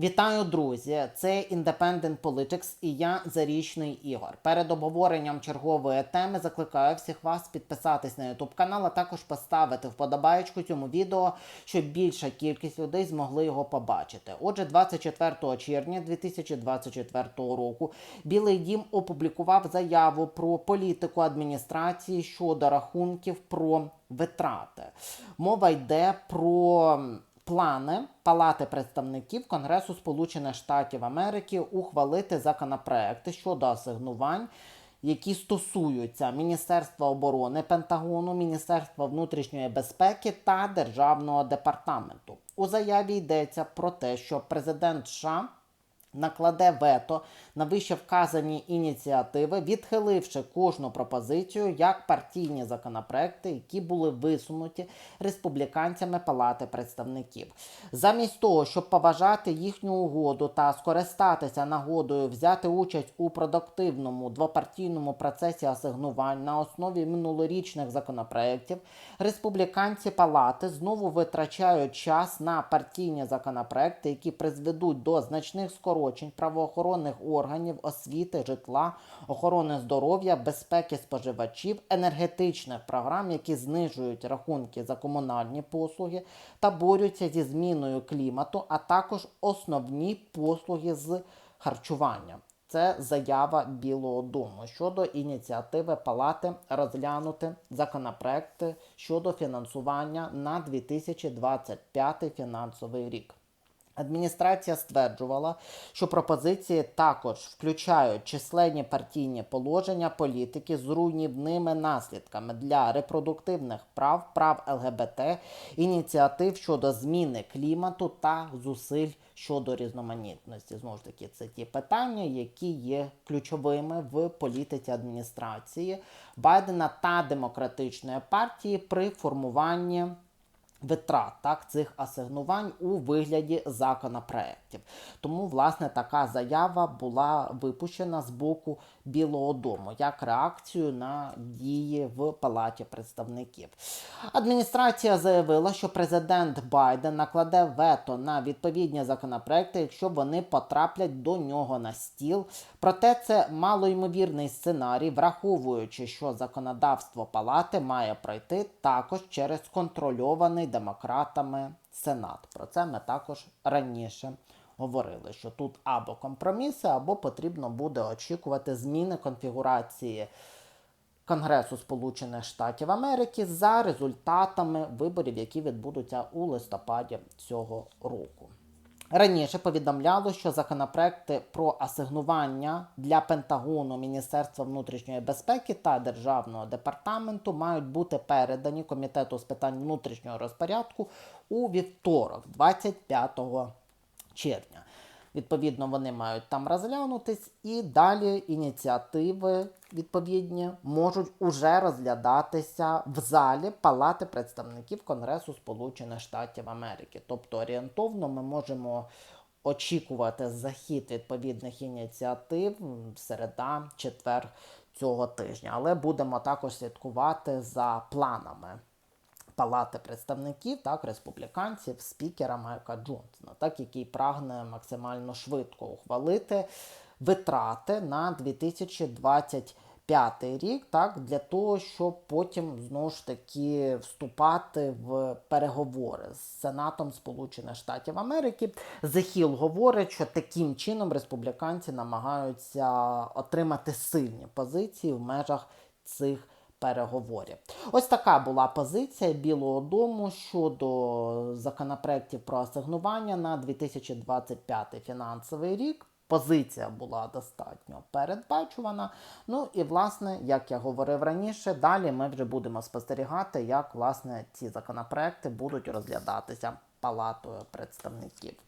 Вітаю, друзі! Це Independent Politics і я Зарічний Ігор. Перед обговоренням чергової теми закликаю всіх вас підписатись на YouTube канал, а також поставити вподобаєчку цьому відео, щоб більша кількість людей змогли його побачити. Отже, 24 червня 2024 року Білий Дім опублікував заяву про політику адміністрації щодо рахунків про витрати. Мова йде про плани Палати представників Конгресу Сполучених Штатів Америки ухвалити законопроекти щодо асигнувань. Які стосуються Міністерства оборони Пентагону, Міністерства внутрішньої безпеки та Державного департаменту. У заяві йдеться про те, що президент США накладе вето на вище вказані ініціативи, відхиливши кожну пропозицію як партійні законопроекти, які були висунуті республіканцями Палати представників. Замість того, щоб поважати їхню угоду та скористатися нагодою взяти участь у продуктивному двопартійному процесі асигнувань на основі минулорічних законопроєктів, республіканці палати знову витрачають час на партійні законопроекти, які призведуть до значних скорочень правоохоронних органів, освіти, житла, охорони здоров'я, безпеки споживачів, енергетичних програм, які знижують рахунки за комунальні послуги та борються зі зміною клімату, а також основні послуги з харчування. Це заява Білого Дому щодо ініціативи Палати розглянути законопроекти щодо фінансування на 2025 фінансовий рік. Адміністрація стверджувала, що пропозиції також включають численні партійні положення політики з руйнівними наслідками для репродуктивних прав, прав ЛГБТ, ініціатив щодо зміни клімату та зусиль щодо різноманітності. Знову ж таки, це ті питання, які є ключовими в політиці адміністрації Байдена та демократичної партії при формуванні витрат так, цих асигнувань у вигляді законопроєктів. Тому, власне, така заява була випущена з боку Білого Дому як реакцію на дії в Палаті представників. Адміністрація заявила, що президент Байден накладе вето на відповідні законопроекти, якщо вони потраплять до нього на стіл. Проте це малоймовірний сценарій, враховуючи, що законодавство палати має пройти також через контрольований демократами Сенат. Про це ми також раніше говорили, що тут або компроміси, або потрібно буде очікувати зміни конфігурації. Конгресу Сполучених Штатів Америки за результатами виборів, які відбудуться у листопаді цього року. Раніше повідомляло, що законопроекти про асигнування для Пентагону, Міністерства внутрішньої безпеки та Державного департаменту мають бути передані Комітету з питань внутрішнього розпорядку у вівторок, 25 червня. Відповідно, вони мають там розглянутись, і далі ініціативи відповідні можуть уже розглядатися в залі Палати представників Конгресу Сполучених Штатів Америки. Тобто орієнтовно ми можемо очікувати захід відповідних ініціатив середа, четвер цього тижня. Але будемо також слідкувати за планами. Палати представників, так, республіканців, спікера Майка Джонсона, так, який прагне максимально швидко ухвалити витрати на 2025 рік, так, для того, щоб потім знову ж таки вступати в переговори з Сенатом Сполучених Штатів Америки. Захіл говорить, що таким чином республіканці намагаються отримати сильні позиції в межах цих переговорів. Ось така була позиція Білого Дому щодо законопроєктів про асигнування на 2025 фінансовий рік. Позиція була достатньо передбачувана. Ну і, власне, як я говорив раніше, далі ми вже будемо спостерігати, як власне ці законопроекти будуть розглядатися палатою представників.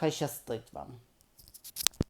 Хай щастить вам!